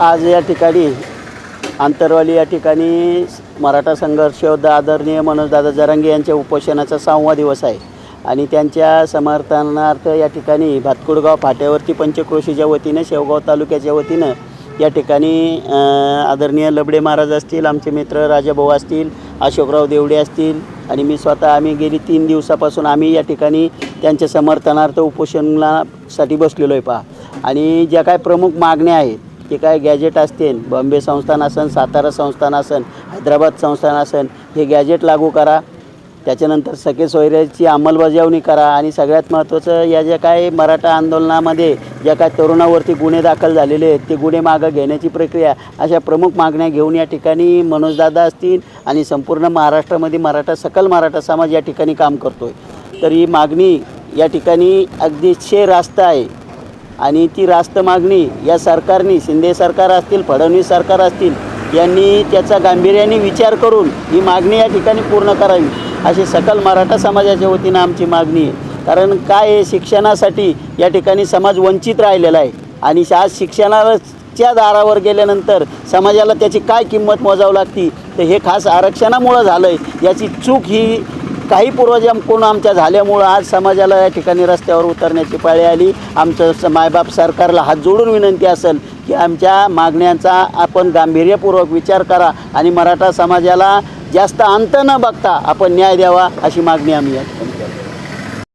आज या ठिकाणी आंतरवाली या ठिकाणी मराठा संघर्ष योद्धा आदरणीय मनोजदादा जरांगे यांच्या उपोषणाचा सहावा दिवस आहे. आणि त्यांच्या समर्थनार्थ या ठिकाणी भातकुडगाव फाट्यावरती पंचक्रोशीच्या वतीनं शेवगाव तालुक्याच्या वतीनं या ठिकाणी आदरणीय लबडे महाराज असतील आमचे मित्र राजाभाऊ असतील अशोकराव देवडे असतील आणि मी स्वतः आम्ही गेली तीन दिवसापासून आम्ही या ठिकाणी त्यांच्या समर्थनार्थ उपोषणासाठी बसलेलो आहे पहा. आणि ज्या काय प्रमुख मागण्या आहेत जे काय गॅजेट असतील बॉम्बे संस्थान असन सातारा संस्थान असन हैदराबाद संस्थान असन हे गॅजेट लागू करा. त्याच्यानंतर सखे सोयऱ्याची अंमलबजावणी करा आणि सगळ्यात महत्त्वाचं या ज्या काय मराठा आंदोलनामध्ये ज्या काय तरुणावरती गुन्हे दाखल झालेले आहेत ते गुन्हे मागं घेण्याची प्रक्रिया अशा प्रमुख मागण्या घेऊन या ठिकाणी मनोजदादा असतील आणि संपूर्ण महाराष्ट्रामध्ये मराठा सकल मराठा समाज या ठिकाणी काम करतो आहे तर ही मागणी या ठिकाणी अगदीशे रास्त आहे. आणि ती रास्त मागणी या सरकारने शिंदे सरकार असतील फडणवीस सरकार असतील यांनी त्याचा गांभीर्याने विचार करून ही मागणी या ठिकाणी पूर्ण करावी अशी सकल मराठा समाजाच्या वतीनं आमची मागणी आहे. कारण काय आहे शिक्षणासाठी या ठिकाणी समाज वंचित राहिलेला आहे आणि आज शिक्षणाच्या दारावर गेल्यानंतर समाजाला त्याची काय किंमत मोजावं लागती तर हे खास आरक्षणामुळं झालं आहे याची चूक ही काही पूर्वजांकडून आमच्या झाल्यामुळं आज समाजाला या ठिकाणी रस्त्यावर उतरण्याची पाळी आली. आमचं स- मायबाप सरकारला हात जोडून विनंती असेल की आमच्या मागण्यांचा आपण गांभीर्यपूर्वक विचार करा आणि मराठा समाजाला जास्त अंत न बघता आपण न्याय द्यावा अशी मागणी आम्ही या ठिकाणी